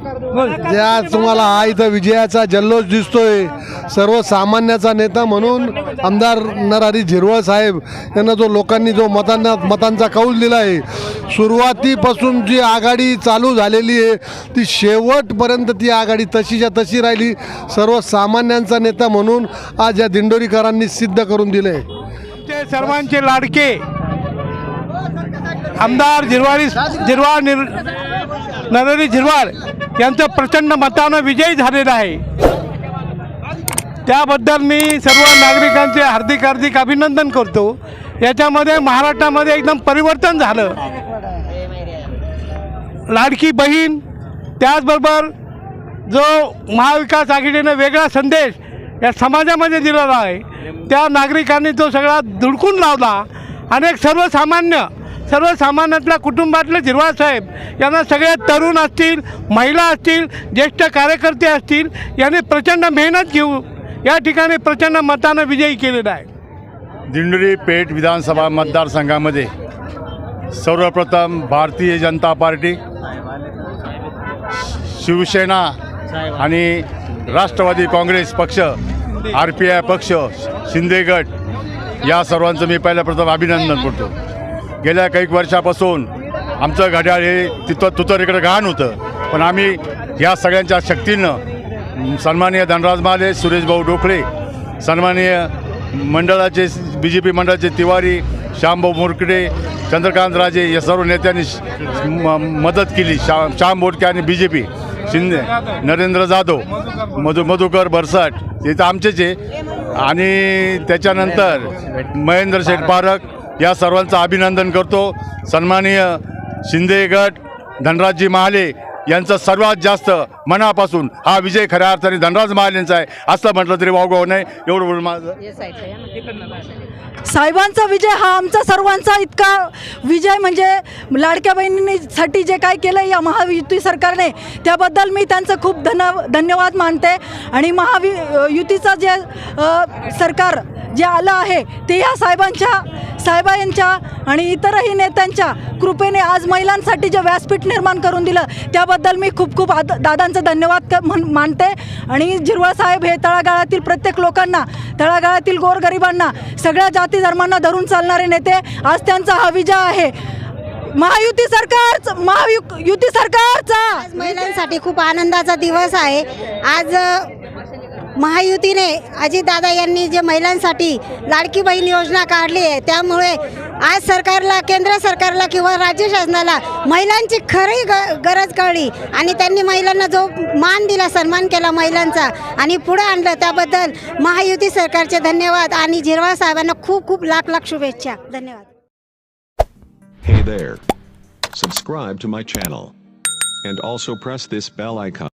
जे आज तुम्हाला हा इथं विजयाचा जल्लोष दिसतोय सर्वसामान्याचा नेता म्हणून आमदार नरहरी झिरवळ साहेब यांना जो लोकांनी जो मतांना मतांचा कौल दिला आहे सुरुवातीपासून जी आघाडी चालू झालेली आहे ती शेवटपर्यंत ती आघाडी तशीच्या तशी राहिली सर्वसामान्यांचा नेता म्हणून आज या दिंडोरीकरांनी सिद्ध करून दिलं सर्वांचे लाडके आमदार जिरवाडी जिरवाड निर नरहरी झिरवाळ यांचं प्रचंड मतानं विजयी झालेला आहे. त्याबद्दल मी सर्व नागरिकांचे हार्दिक हार्दिक अभिनंदन करतो. याच्यामध्ये महाराष्ट्रामध्ये एकदम परिवर्तन झालं. लाडकी बहीण त्याचबरोबर जो महाविकास आघाडीने वेगळा संदेश या समाजामध्ये दिलेला आहे त्या नागरिकांनी तो सगळा धुडकून लावला. अनेक सर्वसामान्य सर्वसामान्यातल्या कुटुंबातले झिरवाळ साहेब यांना सगळे तरुण असतील महिला असतील ज्येष्ठ कार्यकर्ते असतील यांनी प्रचंड मेहनत घेऊ या ठिकाणी प्रचंड मतानं विजयी केलेला आहे. दिंडोरी पेठ विधानसभा मतदारसंघामध्ये सर्वप्रथम भारतीय जनता पार्टी शिवसेना आणि राष्ट्रवादी काँग्रेस पक्ष आर पी आय पक्ष शिंदे गट या सर्वांचं मी पहिल्या प्रथम अभिनंदन करतो. गेल्या काही वर्षापासून आमचं घड्याळ हे तिथं तुतरीकडे गहाण होतं. पण आम्ही या सगळ्यांच्या शक्तीनं सन्माननीय धनराज माले सुरेशभाऊ ढोकळे सन्माननीय मंडळाचे बी जे पी मंडळाचे तिवारी श्यामभाऊ मोरकडे चंद्रकांत राजे या सर्व नेत्यांनी म- मदत केली. शा श्याम बोडके आणि B J P Shinde Narendra Jadhav Madhu Madhukar Bharsat हे तर आमचेच आहे. आणि त्याच्यानंतर महेंद्र शेठ पारख या सर्वांचं अभिनंदन करतो. सन्माननीय शिंदे गट धनराजजी महाले यांचं सर्वात जास्त मनापासून हा विजय खऱ्या अर्थाने धनराज महाल यांचा आहे. असं म्हटलं तरी वावगाव नाही एवढं बोलून माझं. साहेबांचा विजय हा आमचा सर्वांचा इतका विजय म्हणजे लाडक्या बहिणींसाठी जे काय केलं या महायुती सरकारने त्याबद्दल मी त्यांचं खूप धन धन्यवाद मानते. आणि महावि युतीचं जे सरकार जे आलं आहे ते या साहेबांच्या साहेबांच्या आणि इतरही नेत्यांच्या कृपेने आज महिलांसाठी जे व्यासपीठ निर्माण करून दिलं त्याबद्दल मी खूप खूप आद दादांचं धन्यवाद क म्हण मानते. आणि झिरवळ साहेब हे तळागाळातील प्रत्येक लोकांना तळागाळातील गोरगरिबांना सगळ्या जाती धर्मांना धरून चालणारे नेते आज त्यांचा हा विजय आहे. महायुती सरकार महायु युती सरकारचा! महिलांसाठी खूप आनंदाचा दिवस आहे. आज महायुतीने अजितदादा यांनी जे महिलांसाठी लाडकी बहीण योजना काढली आहे त्यामुळे आज सरकारला केंद्र सरकारला किंवा राज्य शासनाला महिलांची खरी ग गरज कळली आणि त्यांनी महिलांना जो मान दिला सन्मान केला महिलांचा आणि पुढं आणलं त्याबद्दल महायुती सरकारचे धन्यवाद आणि झिरवाळ साहेबांना खूप खूप लाख लाख शुभेच्छा धन्यवाद Hey there. Subscribe to my channel. And also press this bell icon.